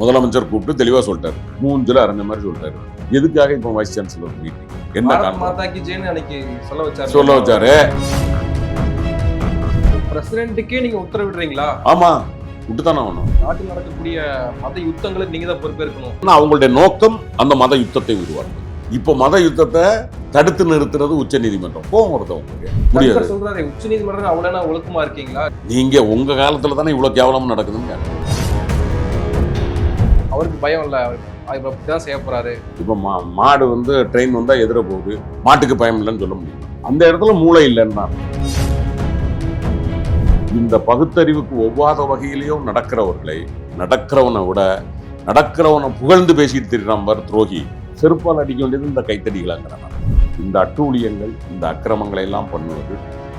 முதலமைச்சர் கூப்பிட்டு தெளிவா சொல்லிட்டாரு. மூஞ்சில அரைஞ்ச மாதிரி சொல்லிட்டாரு. எதுக்காக இப்போ வைஸ் சான்சலர் மீட்டிங் என்ன காரணம்? சொல்ல வச்சாரு. சொல்ல வச்சாரு. பிரசிடென்ட்டுக்கே நீங்க உத்தரவிடுறீங்களா? ஆமா. விட்டுதானே ஆகணும். நாட்டில் நடக்கக்கூடிய மத யுத்தங்களுக்கு நீங்க தான் பொறுப்பேற்கணும். அவங்களுடைய நோக்கம் அந்த மத யுத்தத்தை உருவாக்கும் இப்போ மத யுத்தத்தை தடுத்து நிறுத்துறது உச்ச நீதிமன்றம். போகும் ஒருத்தவங்க முடியாது சங்கர் சொல்றாரு உச்ச நீதிமன்றம் அவ்வளவு ஒழுக்கமா இருக்கீங்களா? நீங்க உங்க காலத்துல தானே இவ்வளவு கேவலம் நடக்குதுன்னு அவருக்கு பயம் இல்லை. அவர் அப்படிதான் செய்ய போறாரு. இப்போ மா மாடு வந்து ட்ரெயின் வந்தா எதிர போகுது. மாட்டுக்கு பயம் இல்லைன்னு சொல்ல முடியும். அந்த இடத்துல மூளை இல்லைன்னா இந்த பகுத்தறிவுக்கு ஒவ்வாத வகையிலையும் நடக்கிறவர்களை நடக்கிறவனை விட நடக்கிறவனை புகழ்ந்து பேசிட்டு திரிறான் பார் துரோகி செருப்பால் அடிக்க வேண்டியது இந்த கைத்தடிகளாங்கிறான் இந்த அட்டூழியங்கள் இந்த அக்கிரமங்களை எல்லாம் பண்ணுவது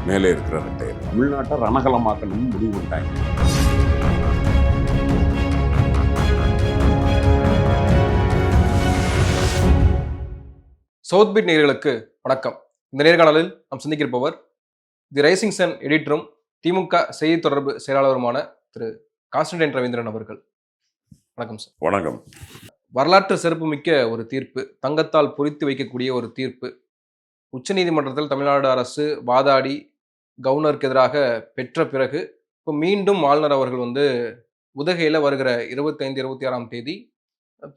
மேலே இருக்கிற ரெட்டையர். தமிழ்நாட்டை ரணகலமாக்கணும்னு முடிவு பண்ணிட்டாங்க. சவுத் பீட் நேயர்களுக்கு வணக்கம். இந்த நேர்காணலில் நாம் சந்திக்கிருப்பவர் தி ரைசிங் சன் எடிட்டரும் திமுக செய்தி தொடர்பு செயலாளருமான திரு. கான்ஸ்டன்டைன் ரவீந்திரன் அவர்கள். வணக்கம் சார். வணக்கம். வரலாற்று சிறப்புமிக்க ஒரு தீர்ப்பு தங்கத்தால் பொறித்து வைக்கக்கூடிய ஒரு தீர்ப்பு. உச்சநீதிமன்றத்தில் தமிழ்நாடு அரசு வாதாடி கவர்னருக்கு எதிராக பெற்ற பிறகு இப்போ மீண்டும் ஆளுநர் அவர்கள் வந்து உதகையில் வருகிற இருபத்தைந்து இருபத்தி ஆறாம் தேதி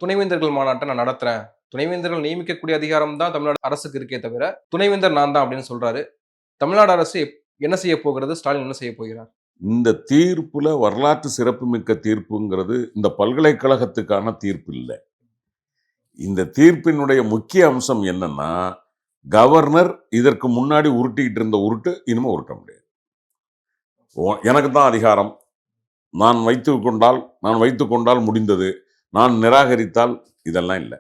துணைவேந்தர்கள் மாநாட்டை நான் நடத்துறேன். துணைவேந்தர்கள் நியமிக்கக்கூடிய அதிகாரம் தான் தமிழ்நாடு அரசுக்கு இருக்கே தவிர துணைவேந்தர் நான் தான் அப்படின்னு சொல்றாரு. தமிழ்நாடு அரசு என்ன செய்ய போகிறது? ஸ்டாலின் என்ன செய்ய போகிறார்? இந்த தீர்ப்புல வரலாற்று சிறப்புமிக்க தீர்ப்புங்கிறது இந்த பல்கலைக்கழகத்துக்கான தீர்ப்பு இல்லை. இந்த தீர்ப்பினுடைய முக்கிய அம்சம் என்னன்னா கவர்னர் இதற்கு முன்னாடி உருட்டிக்கிட்டு இருந்த உருட்டு இனிமே உருட்ட முடியாது. ஓ- எனக்கு தான் அதிகாரம். நான் வைத்து கொண்டால் நான் வைத்து கொண்டால் முடிந்தது. நான் நிராகரித்தால் இதெல்லாம் இல்லை.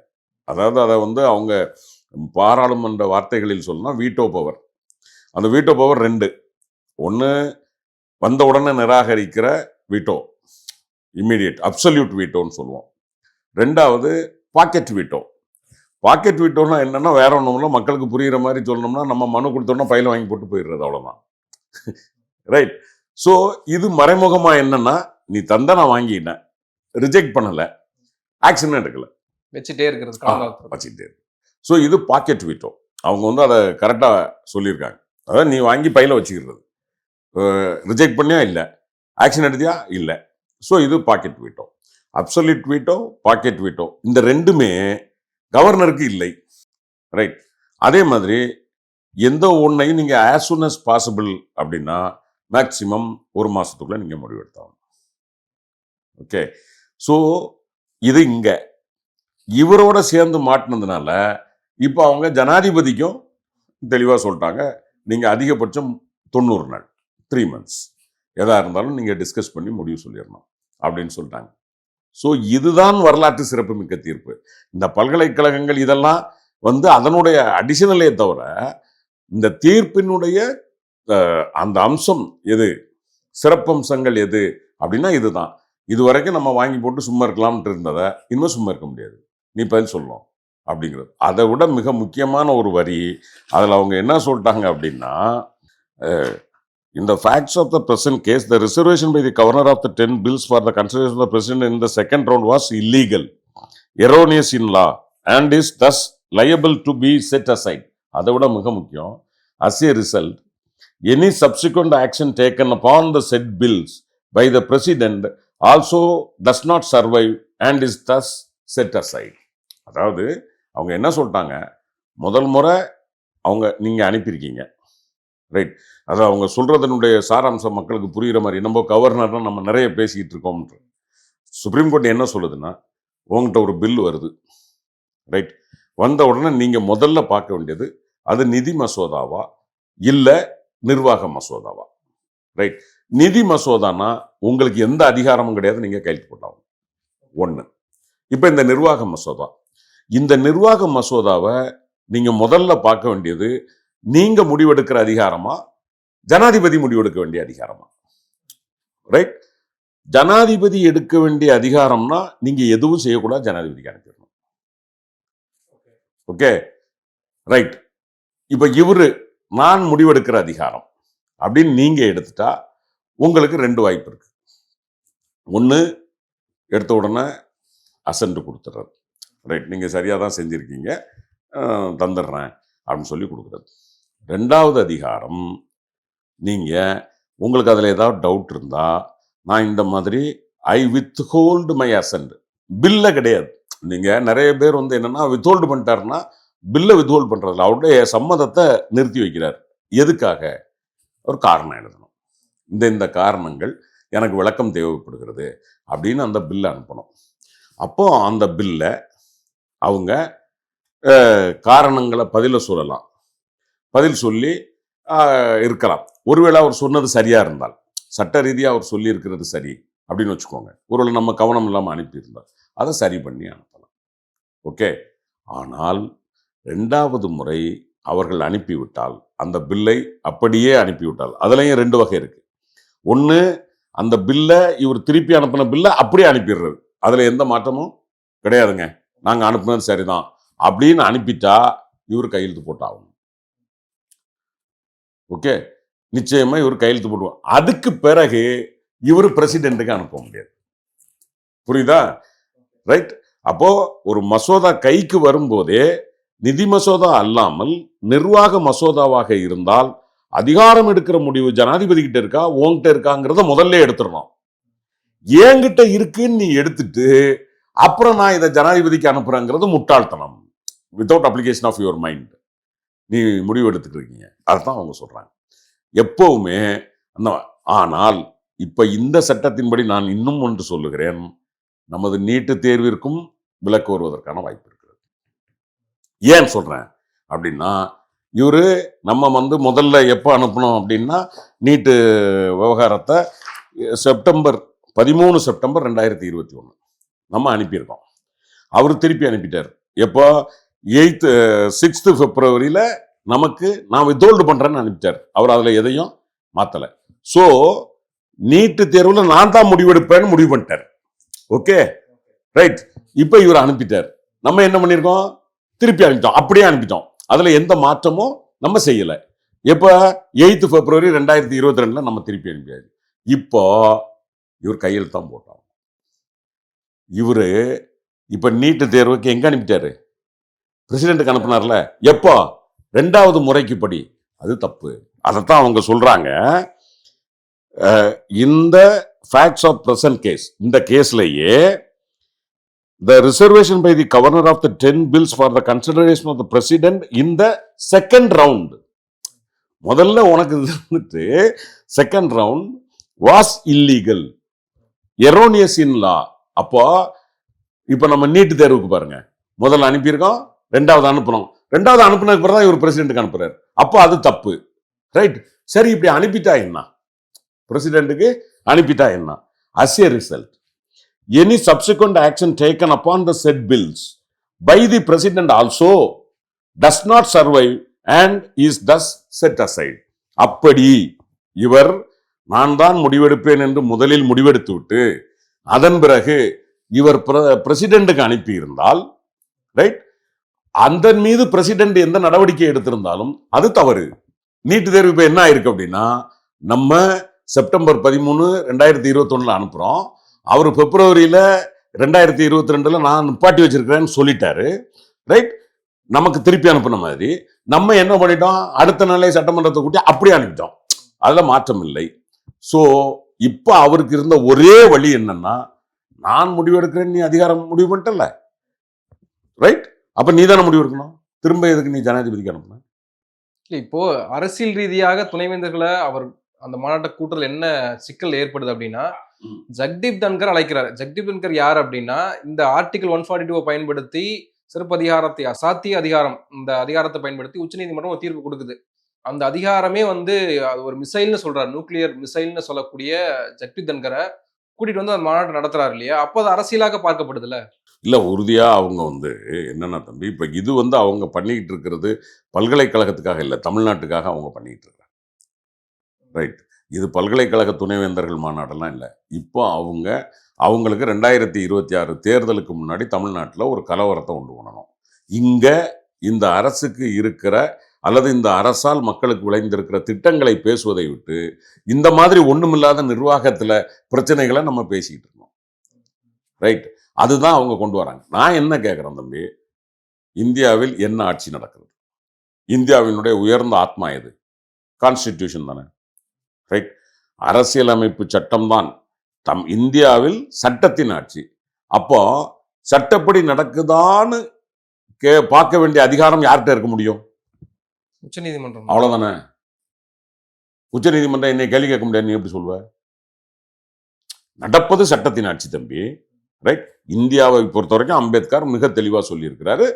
அதாவது அதை வந்து அவங்க பாராளுமன்ற வார்த்தைகளில் சொல்லணும் வீட்டோ பவர் அந்த வீட்டோ பவர் ரெண்டு. ஒன்று வந்த உடனே நிராகரிக்கிற வீட்டோ இம்மிடியட் அப்சல்யூட் வீட்டோன்னு சொல்லுவோம். ரெண்டாவது பாக்கெட் வீட்டோ பாக்கெட் வீட்டோன்னா என்னென்னா வேற ஒன்றும் இல்லை மக்களுக்கு புரிகிற மாதிரி சொல்லணும்னா நம்ம மனு கொடுத்தோம்னா பையில வாங்கி போட்டு போயிடுறது அவ்வளோதான் ரைட் ஸோ இது மறைமுகமாக என்னென்னா நீ தந்த நான் வாங்கிட்டேன் ரிஜெக்ட் பண்ணலை ஆக்ஷன் எடுக்கலை. வச்சுட்டே இருக்கிறது காலங்காலத்துல. வச்சுக்கிட்டே ஸோ இது பாக்கெட் வீட்டோ அவங்க வந்து அதை கரெக்டாக சொல்லியிருக்காங்க. அதாவது நீ வாங்கி பையில வச்சுக்கிறது. ரிஜெக்ட் பண்ணியா? இல்லை. ஆக்ஷன் எடுத்தியா? இல்லை. ஸோ இது pocket veto absolute veto pocket veto இந்த ரெண்டுமே கவர்னருக்கு இல்லை. ரைட் அதே மாதிரி எந்த ஒன்றையும் நீங்கள் ஆஸ் soon as பாசிபிள் அப்படின்னா மேக்சிமம் ஒரு மாதத்துக்குள்ளே நீங்கள் முடிவெடுத்தாகணும் ஓகே ஸோ இது இங்கே. இவரோட சேர்ந்து மாட்டினதுனால இப்போ அவங்க ஜனாதிபதிக்கும் தெளிவாக சொல்லிட்டாங்க. நீங்கள் அதிகபட்சம் தொண்ணூறு நாள் த்ரீ மந்த்ஸ் எதாக இருந்தாலும் நீங்கள் டிஸ்கஸ் பண்ணி முடிவு சொல்லிடணும் அப்படின்னு சொல்லிட்டாங்க. ஸோ இதுதான் வரலாற்று சிறப்புமிக்க தீர்ப்பு. இந்த பல்கலைக்கழகங்கள் இதெல்லாம் வந்து அதனுடைய அடிஷனலே தவிர இந்த தீர்ப்பினுடைய அந்த அம்சம் எது? சிறப்பம்சங்கள் எது? அப்படின்னா இதுதான். இது வரைக்கும் நம்ம வாங்கி போட்டு சும்மா இருக்கலாம்ன்ட்டு இருந்ததை இன்னும் சும்மா இருக்க முடியாது. நீ பதில் சொல்லணும் அப்படிங்கிறது. அதை விட மிக முக்கியமான ஒரு வரி அதில் அவங்க என்ன சொல்லிட்டாங்க அப்படின்னா இந்த facts of the present case the reservation by the governor of the ten bills for the consideration of the president in the second round was illegal erroneous in law and is thus liable to be set aside அதை விட மிக முக்கியம் as a result any subsequent action taken upon the said bills by the president also does not survive and is thus set aside அதாவது அவங்க என்ன சொல்லிட்டாங்க? முதல் முறை அவங்க நீங்கள் அனுப்பியிருக்கீங்க. ரைட் அது அவங்க சொல்கிறதனுடைய சாராம்சம் மக்களுக்கு புரிகிற மாதிரி நம்ம கவர்னர்னா நம்ம நிறைய பேசிக்கிட்டு இருக்கோம்ன்ற சுப்ரீம் கோர்ட் என்ன சொல்லுதுன்னா உங்ககிட்ட ஒரு பில் வருது. ரைட் வந்த உடனே நீங்கள் முதல்ல பார்க்க வேண்டியது அது நிதி மசோதாவா? இல்லை நிர்வாக மசோதாவா? ரைட் நிதி மசோதானா உங்களுக்கு எந்த அதிகாரமும் கிடையாது நீங்கள் கையெழுத்து போட்டாகும் ஒன்று இப்போ இந்த நிர்வாக மசோதா. இந்த நிர்வாக மசோதாவை நீங்கள் முதல்ல பார்க்க வேண்டியது நீங்கள் முடிவெடுக்கிற அதிகாரமா? ஜனாதிபதி முடிவெடுக்க வேண்டிய அதிகாரமா? ரைட் ஜனாதிபதி எடுக்க வேண்டிய அதிகாரம்னா நீங்க எதுவும் செய்யக்கூடாது ஜனாதிபதிக்கு அனுப்பிடணும். ஓகே ரைட் இப்போ இவரு நான் முடிவெடுக்கிற அதிகாரம் அப்படின்னு நீங்க எடுத்துட்டா உங்களுக்கு ரெண்டு வாய்ப்பு இருக்கு. ஒன்று எடுத்த உடனே அசன்ட் கொடுத்துட்றது. ரைட் நீங்கள் சரியாக தான் செஞ்சுருக்கீங்க. தந்துடுறேன் அப்படின்னு சொல்லி கொடுக்குறது. ரெண்டாவது அதிகாரம் நீங்கள் உங்களுக்கு அதில் ஏதாவது டவுட் இருந்தால் நான் இந்த மாதிரி I with hold my assent பில்லை கிடையாது. நீங்கள் நிறைய பேர் வந்து என்னென்னா வித்ஹோல்டு பண்ணிட்டாருன்னா பில்லை வித்ஹோல்ட் பண்ணுறதில்ல அவருடைய சம்மதத்தை நிறுத்தி வைக்கிறார். எதுக்காக? ஒரு காரணம் எழுதணும். இந்த இந்த காரணங்கள் எனக்கு விளக்கம் தேவைப்படுகிறது அப்படின்னு அந்த பில்லை அனுப்பணும். அப்போ அந்த பில்லை அவங்க காரணங்களை பதில சொல்லலாம். பதில் சொல்லி இருக்கலாம். ஒருவேளை அவர் சொன்னது சரியாக இருந்தால் சட்ட ரீதியாக அவர் சொல்லியிருக்கிறது சரி அப்படின்னு வச்சுக்கோங்க. ஒருவேளை நம்ம கவனம் இல்லாமல் அனுப்பியிருந்தால் அதை சரி பண்ணி அனுப்பலாம். ஓகே? ஆனால் ரெண்டாவது முறை அவர்கள் அனுப்பிவிட்டால் அந்த பில்லை அப்படியே அனுப்பிவிட்டால் அதுலேயும் ரெண்டு வகை இருக்குது ஒன்று அந்த பில்லை இவர் திருப்பி அனுப்பின பில்லை அப்படியே அனுப்பிடுறது. அதில் எந்த மாற்றமும் கிடையாதுங்க. நாங்கள் அனுப்புனது சரிதான். அப்படின்னு அனுப்பிட்டா இவர் கையெழுத்து போட்டாகும் ஓகே? நிச்சயமா இவர் கையெழுத்து போடுவோம் அதுக்கு பிறகு இவர் பிரசிடென்ட்டுக்கு அனுப்ப முடியாது. புரியுதா? ரைட்? அப்போ ஒரு மசோதா கைக்கு வரும்போதே நிதி மசோதா அல்லாமல் நிர்வாக மசோதாவாக இருந்தால் அதிகாரம் எடுக்கிற முடிவு ஜனாதிபதி கிட்ட இருக்கா உங்ககிட்ட இருக்காங்கிறத முதல்ல எடுத்துடணும். என்கிட்ட இருக்குன்னு நீ எடுத்துட்டு அப்புறம் நான் இதை ஜனாதிபதிக்கு அனுப்புறேங்கிறது முட்டாள்தனம். Without application of your mind நீ முடிவு எடுத்துக்கிறீங்க அதுதான் அவங்க சொல்கிறாங்க எப்போவுமே அந்த ஆனால் இப்போ இந்த சட்டத்தின்படி நான் இன்னும் ஒன்று சொல்லுகிறேன். நமது நீட்டு தேர்விற்கும் விலக்கு வருவதற்கான வாய்ப்பு இருக்கிறது. ஏன் சொல்கிறேன் அப்படின்னா இவர் நம்ம வந்து முதல்ல எப்போ அனுப்பணும் அப்படின்னா நீட்டு விவகாரத்தை செப்டம்பர் பதிமூணு செப்டம்பர் ரெண்டாயிரத்தி இருபத்தி ஒன்று நம்ம அனுப்பியிருக்கோம். அவர் திருப்பி அனுப்பிட்டார். எப்போ? எயித்து சிக்ஸ்த்து பிப்ரவரியில் நமக்கு நான் வித்ஹோல்டு பண்ணுறேன்னு அனுப்பிட்டார். அவர் அதில் எதையும் மாற்றலை ஸோ நீட்டு தேர்வில் நான் தான் முடிவெடுப்பேன்னு முடிவு பண்ணிட்டார். ஓகே ரைட் இப்போ இவர் அனுப்பிட்டார். நம்ம என்ன பண்ணியிருக்கோம்? திருப்பி அனுப்பிட்டோம். அப்படியே அனுப்பிட்டோம். அதில் எந்த மாற்றமும் நம்ம செய்யலை. எப்போ? எயித்து பிப்ரவரி ரெண்டாயிரத்தி இருபத்தி ரெண்டில் நம்ம திருப்பி அனுப்பியாச்சு. இப்போ இவர் கையெழுத்தான் போட்டோம். இவர் இப்போ நீட்டு தேர்வுக்கு எங்கே அனுப்பிட்டாரு? பிரசிடென்ட்டுக்கு அனுப்புனார்ல. எப்போ? ரெண்டாவது முறைக்கு படி. அது தப்பு. அதைத்தான் அவங்க சொல்கிறாங்க இந்த ஃபேக்ட்ஸ் ஆஃப் ப்ரெசன்ட் கேஸ் இந்த கேஸ்லேயே the reservation by the governor of the ten bills for the consideration of the president in the second round முதல்ல உனக்கு இது வந்துட்டு second round was illegal erroneous in law அப்போ இப்போ நம்ம நீட்டு தேர்வுக்கு பாருங்க. முதல்ல அனுப்பியிருக்கோம் ரெண்டாவது அனுப்புறோம் ரெண்டாவது அனுப்புனதுக்கு பிறகு தான் இவர் பிரசிடென்ட்டுக்கு அனுப்புறாரு. அப்போ அது தப்பு. ரைட் சரி இப்படி அனுப்பிட்டா என்ன? பிரசிடென்ட்டுக்கு அனுப்பிட்டா என்ன? As a result any subsequent action taken upon the said bills by the president also does not survive and is thus set aside அப்படி இவர் நான் தான் முடிவெடுப்பேன் என்று முதலில் முடிவெடுத்து விட்டு அதன் பிறகு இவர் பிரசிடென்ட்டுக்கு அனுப்பியிருந்தால் ரைட் அதன் மீது பிரசிடென்ட் எந்த நடவடிக்கை எடுத்திருந்தாலும் அது தவறு. நீட்டு தேர்வு இப்போ என்ன ஆயிருக்கு அப்படின்னா நம்ம செப்டம்பர் பதிமூணு ரெண்டாயிரத்தி இருபத்தொன்னில் அனுப்புகிறோம் அவர் பிப்ரவரியில் ரெண்டாயிரத்தி இருபத்தி ரெண்டில் நான் நிப்பாட்டி வச்சிருக்கிறேன்னு சொல்லிட்டாரு ரைட் நமக்கு திருப்பி அனுப்பின மாதிரி. நம்ம என்ன பண்ணிட்டோம்? அடுத்த நாளே சட்டமன்றத்தை கூட்டி அப்படியே அனுப்பிட்டோம். அதில் மாற்றம் இல்லை. ஸோ இப்போ அவருக்கு இருந்த ஒரே வழி என்னன்னா நான் முடிவு எடுக்கிறேன் நீ அதிகாரம் முடிவு பண்ணிட்டல ரைட் அப்ப நீ தானே முடிவு எடுக்கணும்? திரும்ப எதுக்கு நீ ஜனாதிபதிக்கு அனுப்புன? இல்ல இப்போ அரசியல் ரீதியாக துணைவேந்தர்களை அவர் அந்த மாநாட்டை கூட்டுறதுல என்ன சிக்கல் ஏற்படுது அப்படின்னா. ஜக்தீப் தன்கர் அழைக்கிறார். ஜக்தீப் தன்கர் யார் அப்படின்னா இந்த ஆர்டிகல் ஒன் ஃபார்ட்டி டூவை பயன்படுத்தி சிறப்பு அதிகாரத்தை அசாத்திய அதிகாரம் இந்த அதிகாரத்தை பயன்படுத்தி உச்சநீதிமன்றம் ஒரு தீர்ப்பு கொடுக்குது. அந்த அதிகாரமே வந்து அது ஒரு மிசைல்னு சொல்றாரு. நியூக்ளியர் மிசைல்னு சொல்லக்கூடிய ஜக்தி தன்கரை கூட்டிட்டு வந்து அந்த மாநாட்டம் நடத்துறாரு இல்லையா? அப்போ அது அரசியலாக பார்க்கப்படுதுல்ல இல்லை உறுதியாக அவங்க வந்து என்னென்ன தம்பி இப்போ இது வந்து அவங்க பண்ணிக்கிட்டு இருக்கிறது பல்கலைக்கழகத்துக்காக இல்லை தமிழ்நாட்டுக்காக அவங்க பண்ணிக்கிட்டு இருக்காங்க. ரைட் இது பல்கலைக்கழக துணைவேந்தர்கள் மாநாடெல்லாம் இல்லை. இப்போ அவங்க அவங்களுக்கு ரெண்டாயிரத்தி இருபத்தி ஆறு தேர்தலுக்கு முன்னாடி தமிழ்நாட்டில் ஒரு கலவரத்தை உண்டு பண்ணணும். இங்கே இந்த அரசுக்கு இருக்கிற அல்லது இந்த அரசால் மக்களுக்கு விளைந்திருக்கிற திட்டங்களை பேசுவதை விட்டு இந்த மாதிரி ஒன்றுமில்லாத நிர்வாகத்தில் பிரச்சனைகளை நம்ம பேசிக்கிட்டு இருக்கோம் ரைட் அதுதான் அவங்க கொண்டு வராங்க. நான் என்ன கேட்குறேன் தம்பி? இந்தியாவில் என்ன ஆட்சி நடக்கிறது இந்தியாவினுடைய உயர்ந்த ஆத்மா எது? கான்ஸ்டிடியூஷன் தானே. ரைட் அரசியலமைப்பு சட்டம் தான். தம் இந்தியாவில் சட்டத்தின் ஆட்சி. அப்போ சட்டப்படி நடக்குதான்னு கே பார்க்க வேண்டிய அதிகாரம் யார்கிட்ட இருக்க முடியும்? உச்சநீதிமன்றம். அவ்வளோதானே உச்சநீதிமன்றம் என்னை கேள்வி கேட்க முடியாது நீ எப்படி சொல்வ? நடப்பது சட்டத்தின் ஆட்சி தம்பி. ரைட் இந்தியாவை பொறுத்த வரைக்கும் அம்பேத்கர் மிக தெளிவாக சொல்லியிருக்கிறாரு.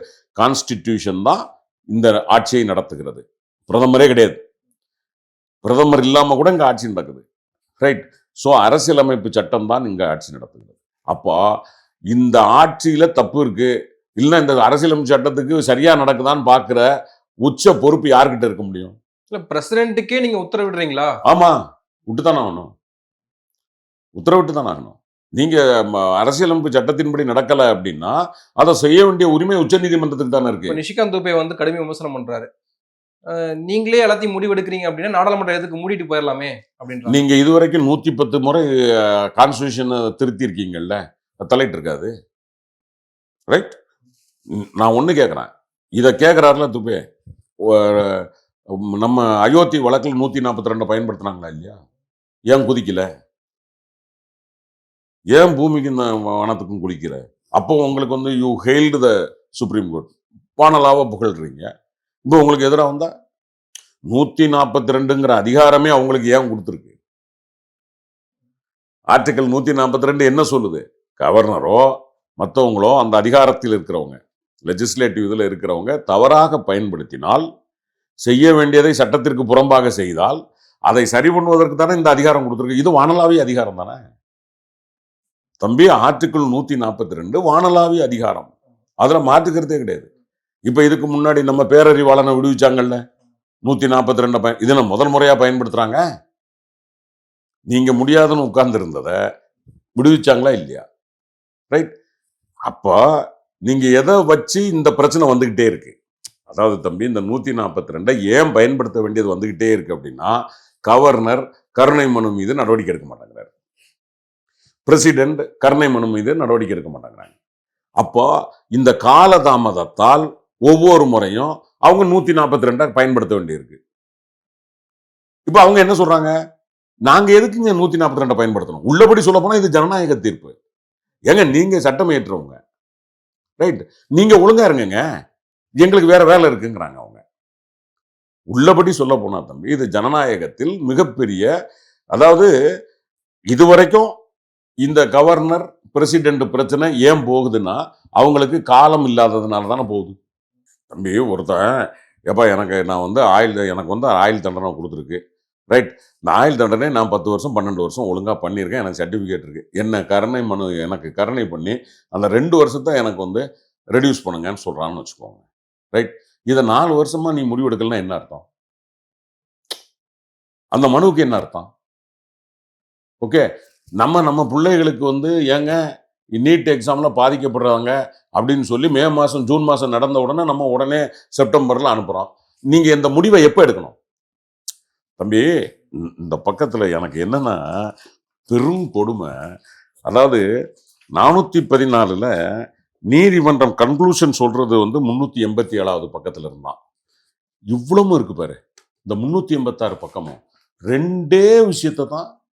கான்ஸ்டிடியூஷன் தான் இந்த ஆட்சியை நடத்துகிறது. பிரதமரே கிடையாது. பிரதமர் இல்லாம கூட இங்க ஆட்சி நடக்குது. ரைட் ஸோ அரசியலமைப்பு சட்டம் தான் இங்க ஆட்சி நடத்துகிறது. அப்போ இந்த ஆட்சியில தப்பு இருக்கு. இல்லைன்னா இந்த அரசியலமைப்பு சட்டத்துக்கு சரியாக நடக்குதான்னு பார்க்குற உச்ச பொறுப்பு யார்கிட்ட இருக்க முடியும்? இல்ல பிரசிடென்ட்டுக்கே நீங்க உத்தரவிடுறீங்களா? ஆமா விட்டுதானே ஆகணும். உத்தரவிட்டு தானே ஆகணும். நீங்க அரசியலமைப்பு சட்டத்தின்படி நடக்கல அப்படின்னா அதை செய்ய வேண்டிய உரிமை உச்சநீதிமன்றத்துக்கு தானே இருக்கு. நிஷிகாந்த் துபே வந்து கடுமை விமர்சனம் பண்றாரு. நீங்களே எல்லாத்தையும் முடிவெடுக்கிறீங்க அப்படின்னா நாடாளுமன்ற எதுக்கு மூடிட்டு போயிடலாமே அப்படின்றாங்க நீங்க இதுவரைக்கும் நூத்தி பத்து முறை கான்ஸ்டியூஷனை திருத்தி இருக்கீங்கல்ல தலையிட்டு இருக்காது ரைட் நான் ஒண்ணு கேட்கறேன் இதை கேட்கறாருல துபே? நம்ம அயோத்தி வழக்கில் நூத்தி நாற்பத்தி ரெண்டு பயன்படுத்துனாங்களா இல்லையா? ஏன் குதிக்கல? ஏன் பூமிக்கும் இந்த வனத்துக்கும் குளிக்கிற அப்போ உங்களுக்கு வந்து you hailed the supreme court பானலாவாக புகழ்றீங்க. இப்போ உங்களுக்கு எதிராக வந்தா நூத்தி நாற்பத்தி ரெண்டுங்கிற அதிகாரமே அவங்களுக்கு ஏன் கொடுத்துருக்கு? ஆர்டிக்கல் நூத்தி நாற்பத்தி ரெண்டு என்ன சொல்லுது? கவர்னரோ மற்றவங்களோ அந்த அதிகாரத்தில் இருக்கிறவங்க. லெஜிஸ்லேட்டிவ் இதில் இருக்கிறவங்க தவறாக பயன்படுத்தினால் செய்ய வேண்டியதை சட்டத்திற்கு புறம்பாக செய்தால் அதை சரி பண்ணுவதற்கு தானே இந்த அதிகாரம் கொடுத்துருக்கு. இது வானலாவிய அதிகாரம் தானே? தம்பி ஆர்டிக்கிள் நூத்தி நாற்பத்தி ரெண்டு வானலாவிய அதிகாரம். அதில் மாற்றுக்கிறதே கிடையாது. இப்போ இதுக்கு முன்னாடி நம்ம பேரறிவாளனை விடுவிச்சாங்கல்ல? நூத்தி நாற்பத்தி ரெண்டு பயன் இதை முதல் முறையா பயன்படுத்துறாங்க? நீங்க முடியாதுன்னு உட்கார்ந்து இருந்ததை விடுவிச்சாங்களா இல்லையா? ரைட் அப்போ நீங்கள் எதை வச்சு இந்த பிரச்சனை வந்துக்கிட்டே இருக்கு? அதாவது தம்பி இந்த நூற்றி நாற்பத்தி ரெண்டை ஏன் பயன்படுத்த வேண்டியது வந்துக்கிட்டே இருக்கு அப்படின்னா கவர்னர் கருணை மனு மீது நடவடிக்கை எடுக்க மாட்டேங்கிறார். பிரசிடென்ட் கருணை மனு மீது நடவடிக்கை எடுக்க மாட்டேங்கிறாங்க. அப்போ இந்த காலதாமதத்தால் ஒவ்வொரு முறையும் அவங்க நூற்றி நாற்பத்தி ரெண்டை பயன்படுத்த வேண்டியிருக்கு. இப்போ அவங்க என்ன சொல்றாங்க? எதுக்கு இங்கே நூற்றி நாற்பத்தி ரெண்டை பயன்படுத்தணும்? உள்ளபடி சொல்ல போனால் இது ஜனநாயக தீர்ப்பு. ஏங்க நீங்கள் சட்டம் ஏற்றுறவங்க ரைட் நீங்க ஒழுங்கா இருங்கங்க. எங்களுக்கு வேற வேலை இருக்குங்கிறாங்க அவங்க. உள்ளபடி சொல்ல போனா தம்பி இது ஜனநாயகத்தில் மிகப்பெரிய அதாவது இதுவரைக்கும் இந்த கவர்னர் பிரசிடென்ட் பிரச்சனை ஏன் போகுதுன்னா அவங்களுக்கு காலம் இல்லாததுனால தானே போகுது. தம்பி ஒருத்தன் எப்பா எனக்கு நான் வந்து ஆயில் எனக்கு வந்து ஆயில் தண்டனை கொடுத்துருக்கு. ரைட் இந்த ஆயுள் தண்டனை நான் பத்து வருஷம் பன்னெண்டு வருஷம் ஒழுங்காக பண்ணியிருக்கேன். எனக்கு சர்டிஃபிகேட் இருக்குது என்ன கருணை மனு எனக்கு கருணை பண்ணி அந்த ரெண்டு வருஷத்தை எனக்கு வந்து ரெடியூஸ் பண்ணுங்கன்னு சொல்கிறான்னு வச்சுக்கோங்க. ரைட் இதை நாலு வருஷமாக நீ முடிவெடுக்கலன்னா என்ன அர்த்தம்? அந்த மனுவுக்கு என்ன அர்த்தம்? ஓகே நம்ம நம்ம பிள்ளைகளுக்கு வந்து ஏங்க நீட் எக்ஸாமில் பாதிக்கப்படுறாங்க அப்படின்னு சொல்லி மே மாதம் ஜூன் மாதம் நடந்த உடனே நம்ம உடனே செப்டம்பரில் அனுப்புகிறோம் நீங்கள் இந்த முடிவை எப்போ எடுக்கணும்? தம்பி இந்த- பக்கத்துல எனக்கு என்னன்னா பெரும் கொடுமை. அதாவது நானூத்தி பதினாலுல நீதிமன்றம் கன்க்ளூஷன் சொல்றது வந்து முன்னூத்தி எண்பத்தி ஏழாவது பக்கத்துல இருந்தான். இவ்வளவும் இருக்கு பாரு. இந்த முன்னூத்தி எண்பத்தாறு பக்கமும் ரெண்டே விஷயத்தை தான்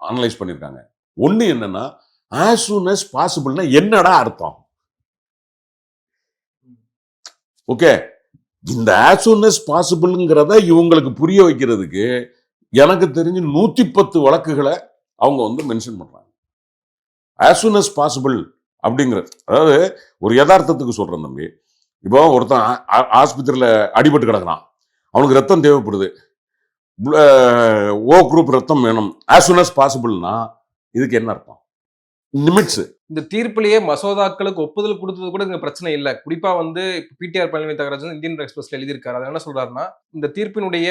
அனலைஸ் பண்ணியிருக்காங்க. ஒண்ணு என்னன்னா ஆஸ் சூன் as பாசிபிள்னா என்னடா அர்த்தம்? ஓகே இந்த ஆஸ் சூன் பாசிபிள்ங்கிறத இவங்களுக்கு புரிய வைக்கிறதுக்கு எனக்கு தெரிஞ்சு நூற்றி பத்து வழக்குகளை அவங்க வந்து மென்ஷன் பண்ணுறாங்க ஆஸ் சூன் பாசிபிள் அப்படிங்கிறது அதாவது ஒரு யதார்த்தத்துக்கு சொல்கிறேன் தம்பி. இப்போ ஒருத்தன் ஆ- அடிபட்டு கிடக்கிறான். அவனுக்கு ரத்தம் தேவைப்படுது. ஓ குரூப் ரத்தம் வேணும். ஆஸ் சூன் அஸ் பாசிபிள்னா இதுக்கு என்ன அர்த்தம்? லிமிட்ஸு இந்த தீர்ப்பிலேயே மசோதாக்களுக்கு ஒப்புதல் கொடுத்தது கூட இங்க பிரச்சனை இல்ல. குறிப்பா வந்து பிடிஆர் பழனிவேல் தகராஜ் வந்து இந்தியன் எக்ஸ்பிரஸ்ல எழுதியிருக்காரு. அது என்ன சொல்றாருன்னா இந்த தீர்ப்பினுடைய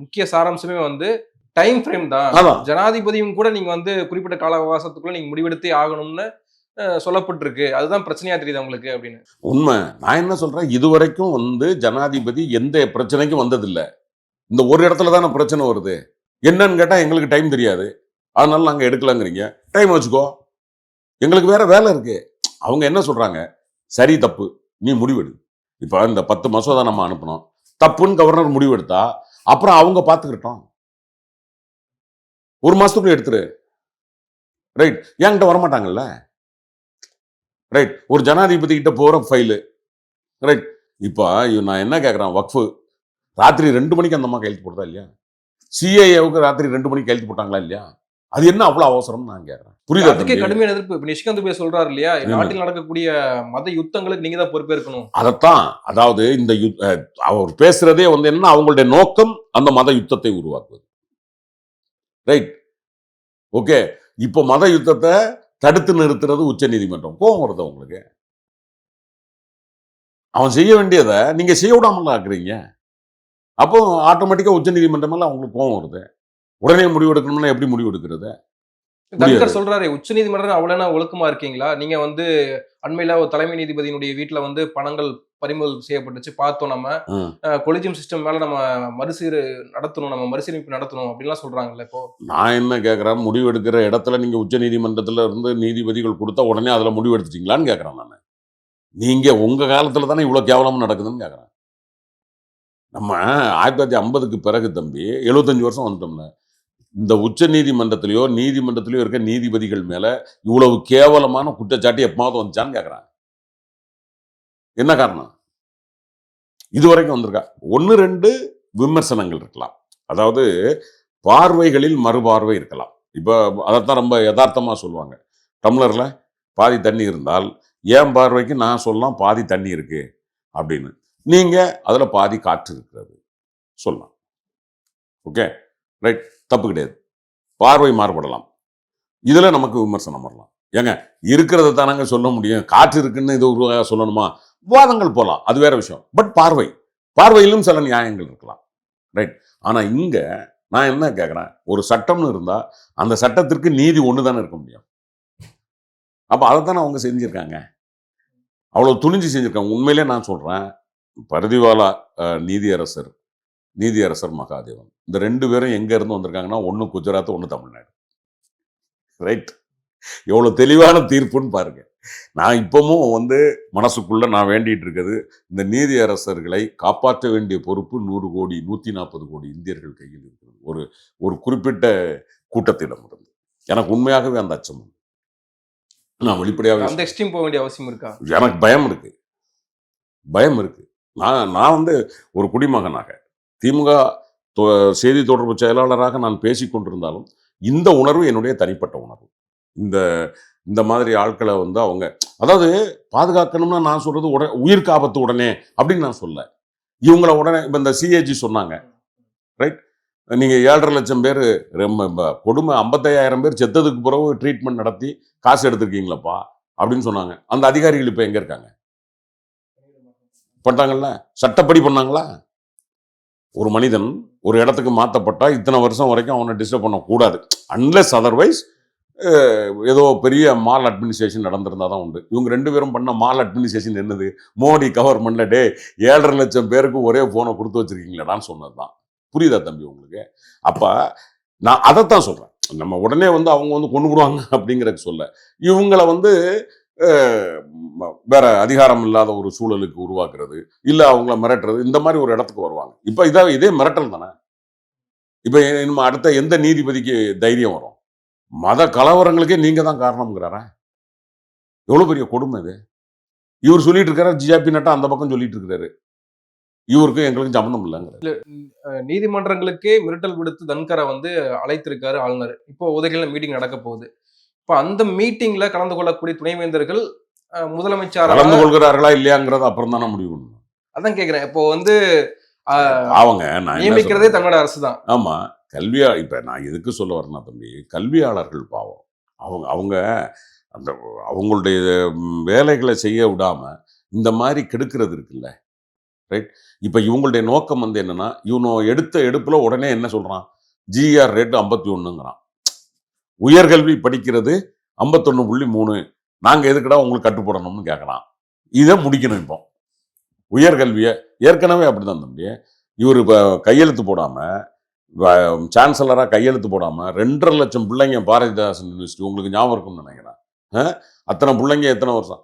முக்கிய சாராம்சமே வந்து டைம் ஃப்ரேம் தான். ஜனாதிபதியும் கூட நீங்க வந்து குறிப்பிட்ட கால அவகாசத்துக்குள்ள நீங்க முடிவெடுத்தே ஆகணும்னு சொல்லப்பட்டிருக்கு. அதுதான் பிரச்சனையா தெரியுது உங்களுக்கு அப்படின்னு? உண்மை. நான் என்ன சொல்றேன்? இதுவரைக்கும் வந்து ஜனாதிபதி எந்த பிரச்சனைக்கும் வந்ததில்லை. இந்த ஒரு இடத்துல தானே பிரச்சனை வருது. என்னன்னு கேட்டா எங்களுக்கு டைம் தெரியாது. அதனால நாங்க எடுக்கலாங்கிறீங்க. டைம் வச்சுக்கோ. எங்களுக்கு வேற வேலை இருக்கு. அவங்க என்ன சொல்றாங்க? சரி தப்பு. நீ முடிவெடு. இப்போ இந்த பத்து மசோதா நம்ம அனுப்பணும். தப்புன்னு கவர்னர் முடிவெடுத்தா அப்புறம் அவங்க பார்த்துக்கிட்டோம் ஒரு மாசத்துக்குள்ள எடுத்துரு. ரைட் என்கிட்ட வரமாட்டாங்கல்ல? ரைட் ஒரு ஜனாதிபதி கிட்ட போற ஃபைலு ரைட் இப்போ நான் என்ன கேட்குறேன் வக்ஃபு. ராத்திரி ரெண்டு மணிக்கு அந்த அம்மா கையெழுத்து போடுதா இல்லையா? சிஏஏவுக்கு ராத்திரி ரெண்டு மணிக்கு கையெழுத்து போட்டாங்களா இல்லையா? அது என்ன அவ்வளோ அவசரம்னு நான் கேட்குறேன் புரியுதா அதுக்கே? கடுமையான எதிர்ப்பு. இப்ப நிஷ்காந்த் போய் சொல்றாரு இல்லையா? நாட்டில் நடக்கக்கூடிய மத யுத்தங்களுக்கு நீங்க தான் பொறுப்பேற்கணும். அதைத்தான் அதாவது இந்த அவர் பேசுறதே வந்து என்ன அவங்களுடைய நோக்கம் அந்த மத யுத்தத்தை உருவாக்குவது. ரைட்? ஓகே. இப்போ மத யுத்தத்தை தடுத்து நிறுத்துறது உச்ச நீதிமன்றம். கோவம் வருது உங்களுக்கு? அவன் செய்ய வேண்டியதை நீங்க செய்ய விடாமல ஆக்குறீங்க அப்போ ஆட்டோமேட்டிக்கா உச்ச நீதிமன்றம் மேல அவங்களுக்கு கோவம் வருது. உடனே முடிவு எடுக்கணும்னா எப்படி முடிவு எடுக்கிறது முடியாது. சொல்றாரு உச்ச நீதிமன்றம் அவ்வளவு ஒழுக்கமா இருக்கீங்களா? நீங்க வந்து அண்மையில ஒரு தலைமை நீதிபதியினுடைய வீட்டுல வந்து பணங்கள் பறிமுதல் செய்யப்பட்டுச்சு. பார்த்தோம் நம்ம. கொலிஜியம் சிஸ்டம் மேல நம்ம மறுசீர் நடத்தணும் நம்ம மறுசீரமைப்பு நடத்தணும் அப்படின்லாம் சொல்றாங்கல்ல இப்போ. நான் என்ன கேட்குறேன் முடிவு எடுக்கிற இடத்துல நீங்க உச்ச நீதிமன்றத்துல இருந்து நீதிபதிகள் கொடுத்தா உடனே அதுல முடிவு எடுத்துட்டீங்களான்னு கேட்குறேன் நான். நீங்க உங்க காலத்துல தானே இவ்வளவு கேவலமா நடக்குதுன்னு கேட்குறேன் நம்ம ஆயிரத்தி தொள்ளாயிரத்தி ஐம்பதுக்கு பிறகு தம்பி எழுபத்தஞ்சு வருஷம் வந்துட்டோம்ல. இந்த உச்ச நீதிமன்றத்திலேயோ நீதிமன்றத்திலேயோ இருக்க நீதிபதிகள் மேல இவ்வளவு கேவலமான குற்றச்சாட்டு எப்பமாவது வந்துச்சான்னு கேட்குறாங்க என்ன காரணம்? இது வரைக்கும் வந்திருக்கா. ஒன்று ரெண்டு விமர்சனங்கள் இருக்கலாம். அதாவது பார்வைகளில் மறுபார்வை இருக்கலாம். இப்போ அதைத்தான் ரொம்ப யதார்த்தமாக சொல்லுவாங்க. டம்ளர்ல பாதி தண்ணி இருந்தால் என் பார்வைக்கு நான் சொல்லலாம் பாதி தண்ணி இருக்கு அப்படின்னு. நீங்க அதுல பாதி காற்று இருக்கிறது. சொல்லலாம். ஓகே? ரைட்? தப்பு கிடையாது. பார்வை மாறுபடலாம். இதில் நமக்கு விமர்சனம் வரலாம். ஏங்க இருக்கிறத தானாங்க சொல்ல முடியும். காற்று இருக்குன்னு இது உருவாக சொல்லணுமா? வாதங்கள் போகலாம் அது வேற விஷயம். பட் பார்வை. பார்வையிலும் சில நியாயங்கள் இருக்கலாம். ரைட்? ஆனால் இங்கே நான் என்ன கேட்குறேன் ஒரு சட்டம்னு இருந்தால் அந்த சட்டத்திற்கு நீதி ஒன்று தானே இருக்க முடியும். அப்போ அதை தானே அவங்க செஞ்சுருக்காங்க. அவ்வளோ துணிஞ்சு செஞ்சுருக்காங்க. உண்மையிலே நான் சொல்கிறேன் பரதிவாலா நீதியரசர் நீதியரசர் மகாதேவன். இந்த ரெண்டு பேரும் எங்க இருந்து வந்திருக்காங்கன்னா ஒன்று குஜராத் ஒன்று தமிழ்நாடு. ரைட் எவ்வளோ தெளிவான தீர்ப்புன்னு பாருங்க. நான் இப்பவும் வந்து மனசுக்குள்ள நான் வேண்டிட்டு இருக்கிறது இந்த நீதியரசர்களை காப்பாற்ற வேண்டிய பொறுப்பு நூறு கோடி நூத்தி நாற்பது கோடி இந்தியர்கள் கையில் இருக்கிறது. ஒரு ஒரு குறிப்பிட்ட கூட்டத்திடம் இருந்து. எனக்கு உண்மையாகவே அந்த அச்சம். நான் வெளிப்படையாகவே அந்த எக்ஸ்ட்ரீம் போக வேண்டிய அவசியம் இருக்கா? எனக்கு பயம் இருக்கு. பயம் இருக்கு. நான் நான் வந்து ஒரு குடிமகனாக திமுக தொ- செய்தி தொடர்பு செயலாளராக நான் பேசிக் கொண்டிருந்தாலும் இந்த உணர்வு என்னுடைய தனிப்பட்ட உணர்வு. இந்த இந்த மாதிரி ஆட்களை வந்து அவங்க அதாவது பாதுகாக்கணும்னா நான் சொல்றது உடனே உயிர் காபத்து உடனே அப்படின்னு நான் சொல்ல. இவங்கள உடனே இப்போ இந்த சிஏஜி சொன்னாங்க. ரைட் நீங்கள் ஏழரை லட்சம் பேர் ரொம்ப கொடுமை ஐம்பத்தையாயிரம் பேர் செத்ததுக்கு பிறகு ட்ரீட்மெண்ட் நடத்தி காசு எடுத்திருக்கீங்களப்பா அப்படின்னு சொன்னாங்க. அந்த அதிகாரிகள் இப்போ எங்கே இருக்காங்க? பண்ணிட்டாங்கல்ல? சட்டப்படி பண்ணாங்களா? ஒரு மனிதன் ஒரு இடத்துக்கு மாற்றப்பட்டால் இத்தனை வருஷம் வரைக்கும் அவனை டிஸ்டர்ப் பண்ணக்கூடாது. அன்லெஸ் அதர்வைஸ் ஏதோ பெரிய மால் அட்மினிஸ்ட்ரேஷன் நடந்திருந்தால் தான் உண்டு. இவங்க ரெண்டு பேரும் பண்ண மால் அட்மினிஸ்ட்ரேஷன் என்னது? மோடி கவர்மெண்ட்ல டே ஏழரை லட்சம் பேருக்கு ஒரே ஃபோனை கொடுத்து வச்சிருக்கீங்களாடான்னு சொன்னது தான் புரியுதா தம்பி உங்களுக்கு? அப்போ நான் அதைத்தான் சொல்கிறேன் நம்ம உடனே வந்து அவங்க வந்து கொண்டு விடுவாங்க அப்படிங்கறது சொல்ல. இவங்கள வந்து வேற அதிகாரம் இல்லாத ஒரு சூழலுக்கு உருவாக்குறது இல்ல அவங்கள மிரட்டுறது இந்த மாதிரி ஒரு இடத்துக்கு வருவாங்க. இப்ப இதா இதே மிரட்டல் தானே? இப்ப நம்ம அடுத்த எந்த நீதிபதிக்கு தைரியம் வரும்? மத கலவரங்களுக்கே நீங்க தான் காரணம்ங்கிறாரா? எவ்வளவு பெரிய கொடுமை இது? இவர் சொல்லிட்டு இருக்காரு ஜிஆபி நட்டா அந்த பக்கம் சொல்லிட்டு இருக்காரு இவருக்கும் எங்களுக்கும் சம்மந்தம் இல்லைங்கிற நீதிமன்றங்களுக்கே மிரட்டல் விடுத்து தன்கரை வந்து அழைத்திருக்காரு ஆளுநர். இப்போ உதகையில் மீட்டிங் நடக்க போகுது. இப்போ அந்த மீட்டிங்ல கலந்து கொள்ளக்கூடிய துணைவேந்தர்கள் முதலமைச்சர்? கலந்து கொள்கிறார்களா இல்லையாங்கிறத அப்புறம் தானே முடிவு பண்ணணும். அதான் கேக்குறேன். இப்போ வந்து அவங்க நியமிக்கிறதே? தமிழ்நாடு அரசு தான் ஆமா கல்வியா இப்ப நான் எதுக்கு சொல்ல வரேன்னா தம்பி கல்வியாளர்கள் பாவம். அவங்க அவங்க அந்த அவங்களுடைய வேலைகளை செய்ய விடாம இந்த மாதிரி கெடுக்கிறது இருக்குல்ல ரைட் இப்ப இவங்களுடைய நோக்கம் வந்து என்னன்னா இவனோ எடுத்த எடுப்புல உடனே என்ன சொல்றான்? ஜிஆர் ரேட் ஐம்பத்தி ஒண்ணுங்கிறான். உயர்கல்வி படிக்கிறது ஐம்பத்தொன்னு புள்ளி மூணு. நாங்க எதுக்குடா உங்களுக்கு கட்டுப்படணும்னு கேட்கறான் இதை முடிக்கணும் இப்போ. உயர்கல்வியை ஏற்கனவே அப்படிதான் தம்பி. இவர் இப்போ கையெழுத்து போடாம சான்சலராக கையெழுத்து போடாம ரெண்டரை லட்சம் பிள்ளைங்க பாரதிதாசன் யூனிவர்சிட்டி உங்களுக்கு ஞாபகம் இருக்கும்னு நினைக்கிறேன். அத்தனை பிள்ளைங்க எத்தனை வருஷம்?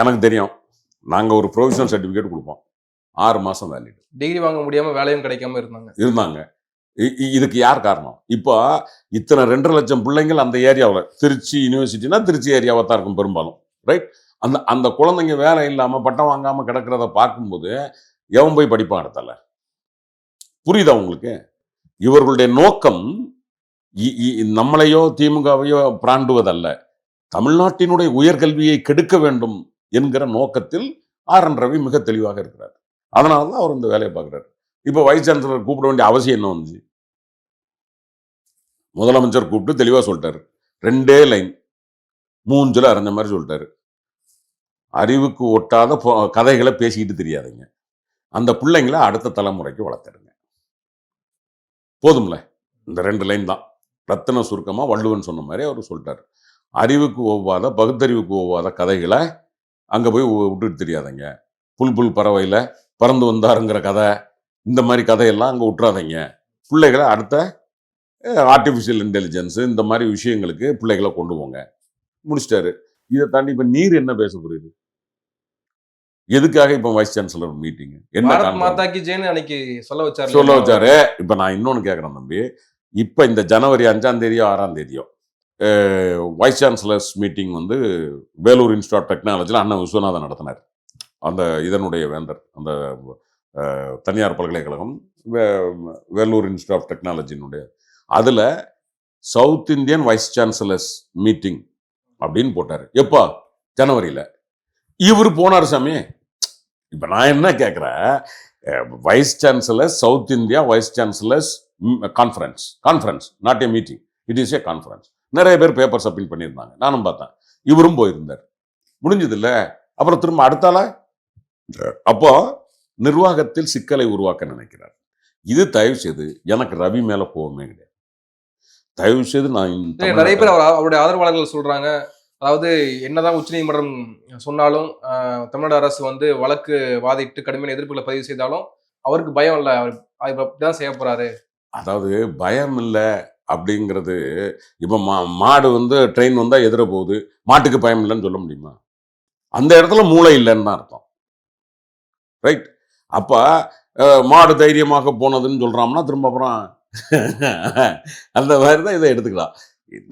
எனக்கு தெரியும். நாங்கள் ஒரு ப்ரொவிஷனல் சர்டிஃபிகேட் கொடுப்போம். ஆறு மாதம் வேலிட் டிகிரி வாங்க முடியாம வேலையும் கிடைக்காம இருந்தாங்க. இருந்தாங்க. இதுக்கு யார் காரணம்? இப்போ இத்தனை ரெண்டரை லட்சம் பிள்ளைங்கள் அந்த ஏரியாவில் திருச்சி யூனிவர்சிட்டினா திருச்சி ஏரியாவாக தான் இருக்கும் பெரும்பாலும் ரைட் அந்த அந்த குழந்தைங்க வேலை இல்லாமல் பட்டம் வாங்காமல் கிடக்கிறத பார்க்கும்போது எவன் போய் படிப்பான் இடத்துல புரியுதா உங்களுக்கு? இவர்களுடைய நோக்கம் இ- இ- நம்மளையோ திமுகவையோ பிராண்டுவதல்ல தமிழ்நாட்டினுடைய உயர்கல்வியை கெடுக்க வேண்டும் என்கிற நோக்கத்தில் ஆர் என் ரவி மிக தெளிவாக இருக்கிறார். அதனால தான் அவர் இந்த வேலையை பார்க்குறாரு. இப்போ வைஸ் சான்சலர் கூப்பிட வேண்டிய அவசியம் என்ன வந்துச்சு? முதலமைச்சர் கூப்பிட்டு தெளிவாக சொல்லிட்டாரு. ரெண்டே லைன் மூஞ்சில் அரைஞ்ச மாதிரி சொல்லிட்டாரு. அறிவுக்கு ஒட்டாத கதைகளை பேசிக்கிட்டு தெரியாதுங்க. அந்த பிள்ளைங்களை அடுத்த தலைமுறைக்கு வளர்த்துடுங்க. போதும்ல? இந்த ரெண்டு லைன் தான். ரத்தின சுருக்கமாக வள்ளுவன் சொன்ன மாதிரி அவர் சொல்லிட்டாரு. அறிவுக்கு ஒவ்வாத பகுத்தறிவுக்கு ஒவ்வாத கதைகளை அங்கே போய் விட்டுட்டு தெரியாதீங்க. புல் புல் பறவையில் பறந்து வந்தாருங்கிற கதை இந்த மாதிரி கதையெல்லாம் அங்கே விட்டுறாதீங்க. பிள்ளைகளை அடுத்த ஆர்டிஃபிஷியல் இன்டெலிஜென்ஸ் இந்த மாதிரி விஷயங்களுக்கு பிள்ளைகளை கொண்டு போங்க. முடிச்சிட்டாரு. இதை தாண்டி இப்போ நீர் என்ன பேச புரியுது எதுக்காக இப்போ வைஸ் சான்சலர் மீட்டிங் என்ன பாரத் காரணம்? மாதா கி ஜெயின்னு அன்னைக்கு சொல்ல வச்சாரு சொல்ல வச்சாரு. இப்போ நான் இன்னொன்று கேட்குறேன் தம்பி. இப்போ இந்த ஜனவரி அஞ்சாம் தேதியோ ஆறாம் தேதியோ வைஸ் சான்சலர்ஸ் மீட்டிங் வந்து வேலூர் இன்ஸ்டியூட் ஆஃப் டெக்னாலஜியில் அண்ணன் விஸ்வநாதன் நடத்தினார். அந்த இதனுடைய வேந்தர் அந்த தனியார் பல்கலைக்கழகம் வேலூர் இன்ஸ்டியூட் ஆஃப் டெக்னாலஜினுடைய அதில் south Indian vice chancellors meeting அப்படின்னு போட்டார். எப்போ? ஜனவரியில். இவர் போனார் சாமி. இப்போ நான் என்ன கேட்குறேன் vice chancellor south India vice chancellors conference conference not a meeting it is a conference நிறைய பேர் பேப்பர் சப்மிட் பண்ணியிருந்தாங்க. நானும் பார்த்தேன். இவரும் போயிருந்தார். முடிஞ்சதில்ல. அப்புறம் திரும்ப அடுத்தால அப்போ நிர்வாகத்தில் சிக்கலை உருவாக்க நினைக்கிறார். இது தயவு செய்து எனக்கு ரவி மேலே கோவமே கிடையாது. தயவு செய்து நான் நிறைய பேர் அவர் அவருடைய ஆதரவாளர்கள் சொல்றாங்க. அதாவது என்னதான் உச்சநீதிமன்றம் சொன்னாலும் தமிழ்நாடு அரசு வந்து வழக்கு வாதிட்டு கடுமையான எதிர்ப்புகளை பதிவு செய்தாலும் அவருக்கு பயம் இல்லை. அவர் அப்படிதான் செய்ய போறாரு. அதாவது பயம் இல்லை அப்படிங்கிறது இப்போ மா மாடு வந்து ட்ரெயின் வந்தால் எதிர போகுது. மாட்டுக்கு பயம் இல்லைன்னு சொல்ல முடியுமா? அந்த இடத்துல மூளை இல்லைன்னு தான் அர்த்தம். ரைட் அப்போ மாடு தைரியமாக போனதுன்னு சொல்கிறான்னா திரும்ப அப்புறம் அந்த மாதிரி தான் இதை எடுத்துக்கலாம்.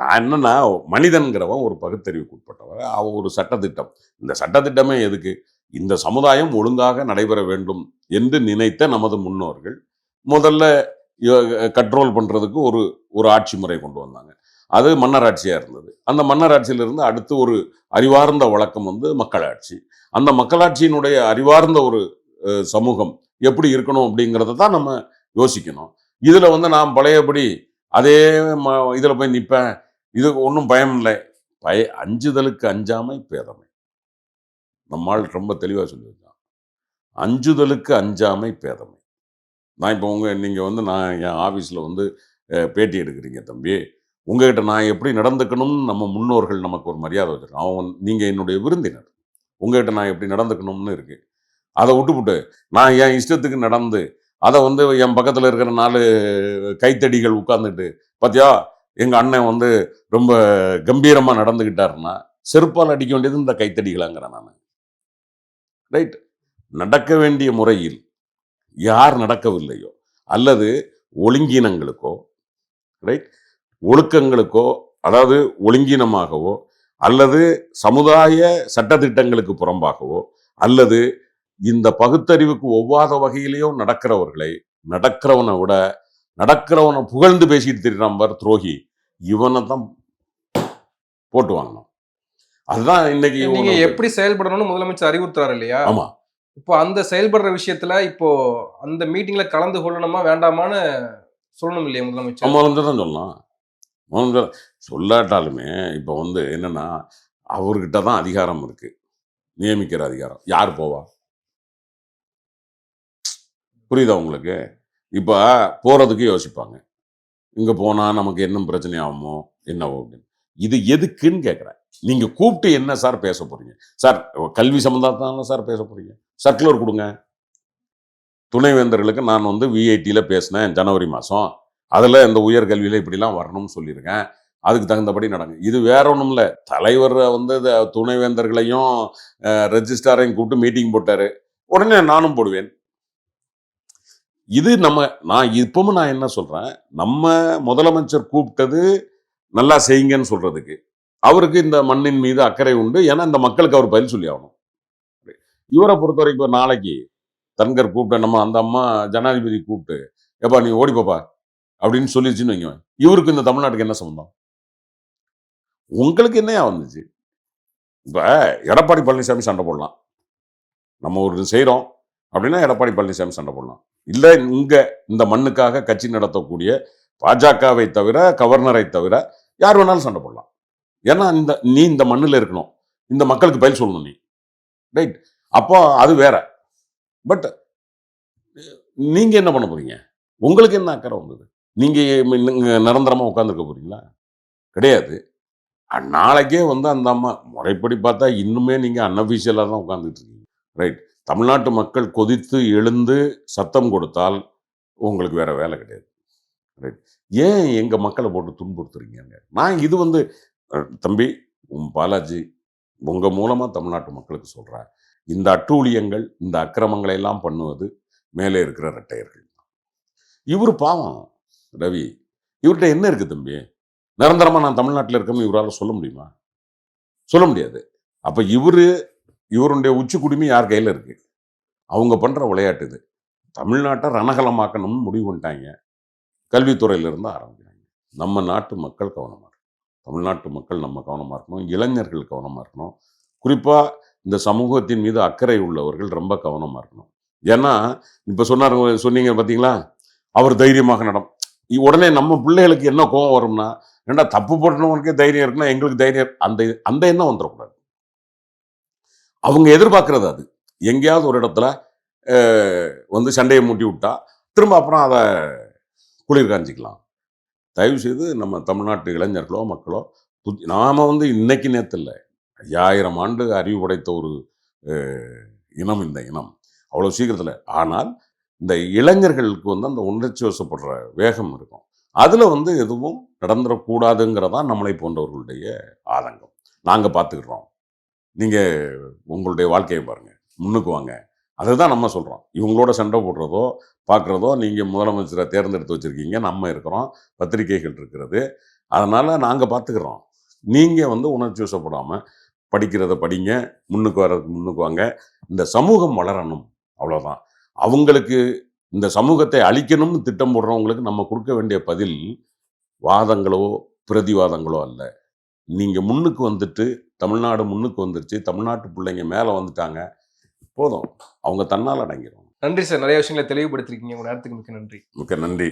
நான் என்னன்னா மனிதன்கிறவன் ஒரு பகுத்தறிவுக்கு உட்பட்டவன். அவன் ஒரு சட்டத்திட்டம். இந்த சட்டத்திட்டமே எதுக்கு? இந்த சமுதாயம் ஒழுங்காக நடைபெற வேண்டும் என்று நினைத்த நமது முன்னோர்கள் முதல்ல கண்ட்ரோல் பண்ணுறதுக்கு ஒரு ஒரு ஆட்சி முறை கொண்டு வந்தாங்க. அது மன்னராட்சியாக இருந்தது. அந்த மன்னராட்சியிலிருந்து அடுத்து ஒரு அறிவார்ந்த வழக்கம் வந்து மக்களாட்சி. அந்த மக்களாட்சியினுடைய அறிவார்ந்த ஒரு சமூகம் எப்படி இருக்கணும் அப்படிங்கிறத தான் நம்ம யோசிக்கணும். இதில் வந்து நான் பழையபடி அதே ம இதில் போய் நிற்பேன் இது ஒன்றும் பயம் இல்லை. பய அஞ்சுதலுக்கு அஞ்சாமை பேதமை. நம்மால் ரொம்ப தெளிவாக சொல்லியிருக்கான். அஞ்சுதலுக்கு அஞ்சாமை பேதமை. நான் இப்போ உங்கள் நீங்கள் வந்து நான் என் ஆஃபீஸில் வந்து பேட்டி எடுக்கிறீங்க தம்பி. உங்ககிட்ட நான் எப்படி நடந்துக்கணும்னு நம்ம முன்னோர்கள் நமக்கு ஒரு மரியாதை வச்சுருக்கோம் அவன் நீங்கள் என்னுடைய விருந்தினர். உங்ககிட்ட நான் எப்படி நடந்துக்கணும்னு இருக்குது அதை விட்டுப்புட்டு நான் என் இஷ்டத்துக்கு நடந்து அதை வந்து என் பக்கத்தில் இருக்கிற நாலு கைத்தடிகள் உட்காந்துட்டு பார்த்தியா எங்கள் அண்ணன் வந்து ரொம்ப கம்பீரமாக நடந்துக்கிட்டாருன்னா செருப்பால் அடிக்க வேண்டியது இந்த கைத்தடிகளாங்கிறேன் நான். ரைட். நடக்க வேண்டிய முறையில் யார் நடக்கவில்லையோ அல்லது ஒழுங்கினங்களுக்கோ ரைட் ஒழுக்கங்களுக்கோ அதாவது ஒழுங்கினமாகவோ அல்லது சமுதாய சட்டத்திட்டங்களுக்கு புறம்பாகவோ அல்லது இந்த பகுத்தறிவுக்கு ஒவ்வாத வகையிலேயோ நடக்கிறவர்களை நடக்கிறவனை விட நடக்கிறவனை புகழ்ந்து பேசிட்டு திரிறான் பார் துரோகி இவனை தான் போட்டு வாங்கணும். அதுதான் இன்னைக்கு நீங்க எப்படி செயல்படணும்னு முதலமைச்சர் அறிவுறுத்துறாரு இல்லையா? ஆமா. இப்போ அந்த செயல்படுற விஷயத்துல இப்போ அந்த மீட்டிங்ல கலந்து கொள்ளணுமா வேண்டாமான்னு சொல்லணும் இல்லையா முதலமைச்சர்? முதலமைச்சர் தான் சொல்லலாம் முதலமைச்சர் சொல்லாட்டாலுமே இப்போ வந்து என்னன்னா அவர்கிட்ட தான் அதிகாரம் இருக்கு. நியமிக்கிற அதிகாரம். யார் போவா? புரியுதா உங்களுக்கு? இப்போ போகிறதுக்கு யோசிப்பாங்க. இங்கே போனால் நமக்கு என்ன பிரச்சனை ஆகுமோ என்னவோ அப்படின்னு. இது எதுக்குன்னு கேட்குறேன் நீங்கள் கூப்பிட்டு என்ன சார் பேச போகிறீங்க சார் கல்வி சம்பந்தத்தான சார் பேச போகிறீங்க சர்க்குலர் கொடுங்க. துணைவேந்தர்களுக்கு நான் வந்து விஐடியில் பேசினேன் ஜனவரி மாதம் அதில் இந்த உயர்கல்வியில் இப்படிலாம் வரணும்னு சொல்லியிருக்கேன். அதுக்கு தகுந்தபடி நடங்க. இது வேற ஒன்றும் இல்லை. தலைவர் வந்து இந்த துணைவேந்தர்களையும் ரெஜிஸ்டாரையும் கூப்பிட்டு மீட்டிங் போட்டார். உடனே நானும் போடுவேன். இது நம்ம நான் இப்பவும் நான் என்ன சொல்றேன்? நம்ம முதலமைச்சர் கூப்பிட்டது நல்லா செய்யுங்கன்னு சொல்றதுக்கு. அவருக்கு இந்த மண்ணின் மீது அக்கறை உண்டு. ஏன்னா இந்த மக்களுக்கு அவர் பதில் சொல்லி ஆகணும். இவரை பொறுத்த வரைக்கும் நாளைக்கு தன்கர் கூப்பிட்ட நம்ம அந்த அம்மா ஜனாதிபதி கூப்பிட்டு எப்பா நீ ஓடிப்போப்பா அப்படின்னு சொல்லிடுச்சுன்னு வைங்க. இவருக்கு இந்த தமிழ்நாட்டுக்கு என்ன சம்பந்தம்? உங்களுக்கு என்னையா வந்துச்சு? இப்போ எடப்பாடி பழனிசாமி சண்டை போடலாம். நம்ம ஒரு செய்கிறோம் அப்படின்னா எடப்பாடி பழனிசாமி சண்டை போடலாம். இல்லை இங்கே இந்த மண்ணுக்காக கட்சி நடத்தக்கூடிய பாஜகவை தவிர கவர்னரை தவிர யார் வேணாலும் சண்டை போடலாம். ஏன்னா இந்த நீ இந்த மண்ணில் இருக்கணும். இந்த மக்களுக்கு பதில் சொல்லணும் நீ. ரைட்? அப்போ அது வேற. பட் நீங்கள் என்ன பண்ண போகிறீங்க உங்களுக்கு என்ன அக்கறை வந்தது? நீங்கள் நிரந்தரமாக உட்காந்துருக்க போகிறீங்களா கிடையாது. நாளைக்கே வந்து அந்த அம்மா முறைப்படி பார்த்தா இன்னுமே நீங்கள் அன்அஃபிஷியலாக தான் உட்காந்துட்டு இருக்கீங்க. ரைட்? தமிழ்நாட்டு மக்கள் கொதித்து எழுந்து சத்தம் கொடுத்தால் உங்களுக்கு வேற வேலை கிடையாது. ரைட் ஏன் எங்கள் மக்களை போட்டு துன்புறுத்துறீங்க நான் இது வந்து தம்பி உன் பாலாஜி உங்கள் மூலமாக தமிழ்நாட்டு மக்களுக்கு சொல்கிறேன் இந்த அட்டூழியங்கள் இந்த அக்கிரமங்களை எல்லாம் பண்ணுவது மேலே இருக்கிற ரெட்டையர்கள் இவர் பாவம் ரவி. இவர்கிட்ட என்ன இருக்குது தம்பி? நிரந்தரமாக நான் தமிழ்நாட்டில் இருக்கேன்னு இவரால் சொல்ல முடியுமா? சொல்ல முடியாது. அப்போ இவர் இவருடைய உச்சி குடுமி யார் கையில் இருக்கு? அவங்க பண்ணுற விளையாட்டு இது. தமிழ்நாட்டை ரணகலமாக்கணும்னு முடிவு பண்ணிட்டாங்க. கல்வித்துறையிலிருந்து ஆரம்பிக்கிறாங்க. நம்ம நாட்டு மக்கள் கவனமாக இருக்கணும். தமிழ்நாட்டு மக்கள் நம்ம கவனமாக இருக்கணும். இளைஞர்கள் கவனமாக இருக்கணும். குறிப்பாக இந்த சமூகத்தின் மீது அக்கறை உள்ளவர்கள் ரொம்ப கவனமாக இருக்கணும். ஏன்னா இப்போ சொன்னார் சொன்னீங்க பார்த்தீங்களா அவர் தைரியமாக நடம் உடனே நம்ம பிள்ளைகளுக்கு என்ன கோவம் வரும்னா ஏன்னா தப்பு போட்டவனுக்கே தைரியம் இருக்குன்னா எங்களுக்கு தைரியம் அந்த அந்த எண்ணம் வந்துடக்கூடாது அவங்க எதிர்பார்க்கறது அது. எங்கேயாவது ஒரு இடத்துல வந்து சண்டையை மூட்டி விட்டா திரும்ப அப்புறம் அதை குளிர் காஞ்சிக்கலாம். தயவு செய்து நம்ம தமிழ்நாட்டு இளைஞர்களோ மக்களோ புத்தி நாம் வந்து இன்னைக்கு நேத்து ஐயாயிரம் ஆண்டு அறிவு படைத்த ஒரு இனம் இந்த இனம். அவ்வளோ சீக்கிரத்தில். ஆனால் இந்த இளைஞர்களுக்கு வந்து அந்த உணர்ச்சி வசப்படுற வேகம் இருக்கும். அதில் வந்து எதுவும் நடந்துடக்கூடாதுங்கிறதான் நம்மளை போன்றவர்களுடைய ஆதங்கம். நாங்கள் பார்த்துக்கிறோம். நீங்கள் உங்களுடைய வாழ்க்கையை பாருங்கள் முன்னுக்கு வாங்க. அதுதான் நம்ம சொல்கிறோம் இவங்களோட சண்டை போடுறதோ பார்க்குறதோ நீங்கள் முதலமைச்சரை தேர்ந்தெடுத்து வச்சுருக்கீங்க. நம்ம இருக்கிறோம். பத்திரிகைகள் இருக்கிறது. அதனால் நாங்கள் பார்த்துக்கிறோம் நீங்கள் வந்து உணர்ச்சி வசப்படாமல் படிக்கிறத படிங்க. முன்னுக்கு வர்றதுக்கு முன்னுக்கு வாங்க. இந்த சமூகம் வளரணும். அவ்வளோதான் அவங்களுக்கு இந்த சமூகத்தை அழிக்கணும்னு திட்டம் போடுறவங்களுக்கு நம்ம கொடுக்க வேண்டிய பதில் வாதங்களோ பிரதிவாதங்களோ அல்ல. நீங்கள் முன்னுக்கு வந்துட்டு தமிழ்நாடு முன்னுக்கு வந்துருச்சு தமிழ்நாட்டு பிள்ளைங்க மேலே வந்துட்டாங்க போதும். அவங்க தன்னால் அடங்கிடும் நன்றி சார். நிறைய விஷயங்களை தெளிவுபடுத்திருக்கீங்க. உங்க நேரத்துக்கு மிக்க நன்றி. மிக்க நன்றி.